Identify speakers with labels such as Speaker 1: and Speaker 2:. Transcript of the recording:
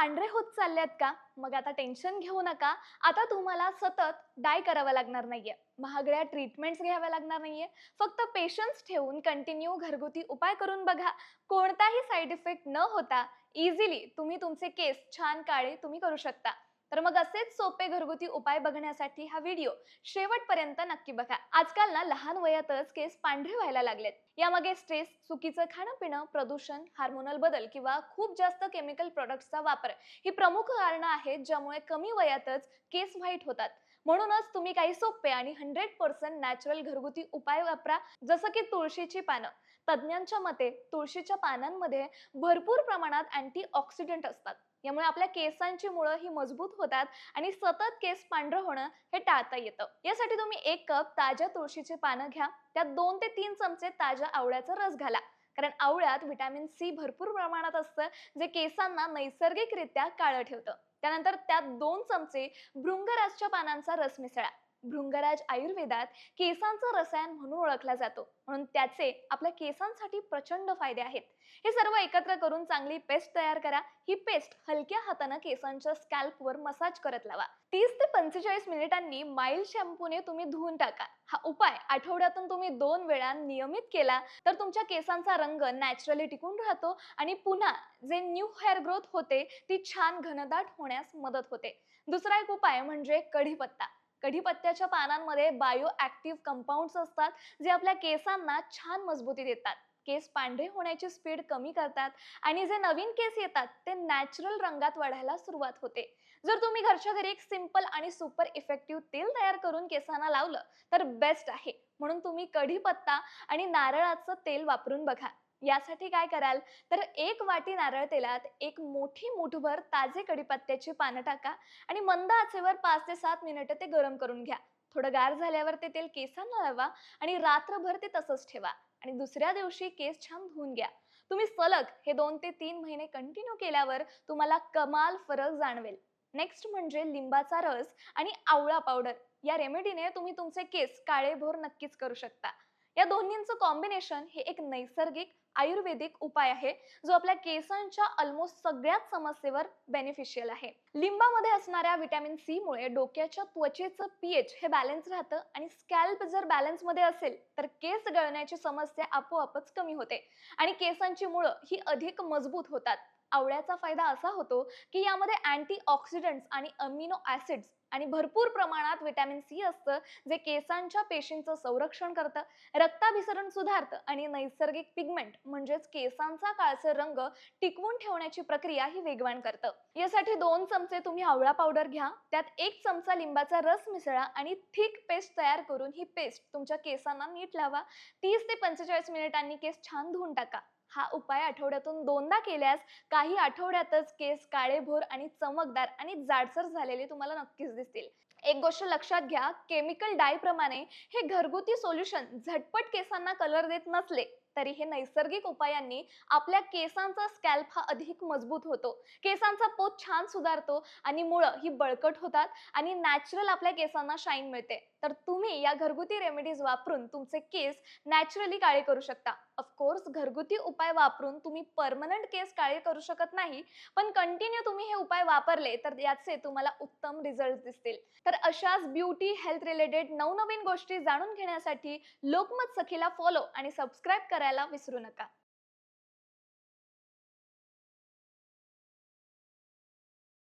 Speaker 1: पांढरे होत चाललेत का? मग आता टेन्शन घेऊ नका. आता तुम्हाला सतत डाय करावं लागणार नाहीये. महागड्या ट्रीटमेंट्स घ्याव्या लागणार नाहीये. फक्त पेशन्स ठेवून कंटिन्यू घरगुती उपाय करून बघा. कोणताही साईड इफेक्ट न होता इझिली तुम्ही तुमचे केस छान काळे तुम्ही करू शकता. तर मग असेच सोपे घरगुती उपाय बघण्यासाठी हा व्हिडिओ शेवटपर्यंत नक्की बघा. आजकाल ना लहान वयातच केस पांढरे व्हायला लागलेत. यामागे स्ट्रेस चुकीचं खाणं पिणं प्रदूषण हार्मोनल बदल किंवा खूप जास्त केमिकल प्रोडक्ट्सचा वापर ही प्रमुख कारणं आहेत ज्यामुळे कमी वयातच केस व्हाईट होतात. म्हणूनच तुम्ही काही सोपे आणि हंड्रेड पर्सेंट नॅचरल घरगुती उपाय वापरा. जसं की तुळशीची पानं. तज्ज्ञांच्या मते तुळशीच्या पानांमध्ये भरपूर प्रमाणात अँटी ऑक्सिडंट असतात. यामुळे आपल्या केसांची मुळं ही मजबूत होतात आणि सतत केस पांढरं होणं हे टाळता येतं. यासाठी तुम्ही एक कप ताज्या तुळशीची पानं घ्या. त्यात दोन ते तीन चमचे ताज्या आवळ्याचा रस घाला. कारण आवळ्यात व्हिटॅमिन सी भरपूर प्रमाणात असतं जे केसांना नैसर्गिकरित्या काळं ठेवतं. त्यानंतर त्यात दोन चमचे भृंगराजच्या पानांचा रस मिसळा. भृंगराज आयुर्वेदात केसांचं रसायन म्हणून ओळखला जातो. म्हणून त्याचे आपल्या केसांसाठी प्रचंड फायदे आहेत. हे सर्व एकत्र करून चांगली पेस्ट तयार करा. ही पेस्ट हलक्या हातानं केसांच्या स्कॅल्पवर मसाज करत लावा. तीस ते पंचेचाळीस मिनिटांनी माइल्ड शॅम्पूने तुम्ही धुवून टाका. हा उपाय आठवड्यातून तुम्ही दोन वेळा नियमित केला तर तुमच्या केसांचा रंग नॅचरली टिकून राहतो आणि पुन्हा जे न्यू हेअर ग्रोथ होते ती छान घनदाट होण्यास मदत होते. दुसरा एक उपाय म्हणजे कढीपत्ता. कढीपत्त्याच्या पानांमध्ये बायो ऍक्टिव्ह कंपाऊंड्स असतात जे आपल्या केसांना छान मजबूती देतात. केस पांढरे होण्याची स्पीड कमी करतात आणि जे नवीन केस येतात ते नॅचरल रंगात वाढायला सुरुवात होते. जर तुम्ही घरच्या घरी एक सिंपल आणि सुपर इफेक्टिव्ह तेल तयार करून केसांना लावलं तर बेस्ट आहे. म्हणून तुम्ही कढीपत्ता आणि नारळाचं तेल वापरून बघा. यासाठी काय कराल? तर एक वाटी नारळ तेलात एक मोठी मुठभर ताजे कडीपत्त्याची पानं टाका आणि मंद आचेवर पाच ते सात मिनिटं ते गरम करून घ्या. थोडं गार झाल्यावर ते तेल केसांना लावा आणि रात्रभर ते तसंच ठेवा. आणि दुसऱ्या दिवशी केस छान धुवून घ्या. तुम्ही सलग हे दोन ते तीन महिने कंटिन्यू केल्यावर तुम्हाला कमाल फरक जाणवेल. नेक्स्ट म्हणजे लिंबाचा रस आणि आवळा पावडर या रेमेडीने तुम्ही तुमचे केस काळेभोर नक्कीच करू शकता. या दोन्हींचं कॉम्बिनेशन हे एक नैसर्गिक आयुर्वेदिक उपाय आहे जो आपल्या केसांच्या ऑलमोस्ट सगळ्याच समस्येवर बेनिफिशियल आहे. लिंबामध्ये असणाऱ्या व्हिटॅमिन सी मुळे डोक्याच्या त्वचेचं पीएच हे बॅलन्स राहतं आणि स्कॅल्प जर बॅलन्समध्ये असेल तर केस गळण्याची समस्या आपोआपच कमी होते आणि केसांची मुळं ही अधिक मजबूत होतात. आवळ्याचा फायदा असा होतो की यामध्ये अँटी ऑक्सिडंट्स आणि अमिनो ऍसिड्स आणि भरपूर प्रमाणात विटॅमिन सी असतं जे केसांच्या पेशींचं संरक्षण करतं रक्ताभिसरण सुधारतं आणि नैसर्गिक पिगमेंट म्हणजेच केसांचा काळसर रंग टिकवून ठेवण्याची प्रक्रिया ही वेगवान करतं. यासाठी दोन चमचे तुम्ही आवळा पावडर घ्या त्यात एक चमचा लिंबाचा रस मिसळा आणि थिक पेस्ट तयार करून ही पेस्ट तुमच्या केसांना नीट लावा. तीस ते पंचेचाळीस मिनिटांनी केस छान धुवून टाका. हा उपाय आठवड्यातून दोनदा केल्यास काही आठवड्यातच केस काळेभोर आणि चमकदार आणि जाडसर झालेले तुम्हाला नक्कीच दिसतील. एक गोष्ट लक्षात घ्या केमिकल डाय प्रमाणे हे घरगुती सोल्युशन झटपट केसांना कलर देत नसले तरी हे नैसर्गिक उपायांनी आपल्या केसांचा स्कॅल्प हा अधिक मजबूत होतो. केसांचा पोत छान सुधारतो आणि मुळं ही बळकट होतात आणि नॅचरल आपल्या केसांना शाईन मिळते. तर तुम्ही या घरगुती रेमेडीज वापरून तुमचे केस नॅचरली काळे करू शकता. ऑफकोर्स घरगुती उपाय वापरून तुम्ही परमनंट केस काळे करू शकत नाही पण कंटिन्यू तुम्ही हे उपाय वापरले तर याचे तुम्हाला उत्तम रिझल्ट दिसतील. तर अशाच ब्युटी हेल्थ रिलेटेड नवनवीन गोष्टी जाणून घेण्यासाठी लोकमत सखीला फॉलो आणि सबस्क्राईब करायला विसरू नका.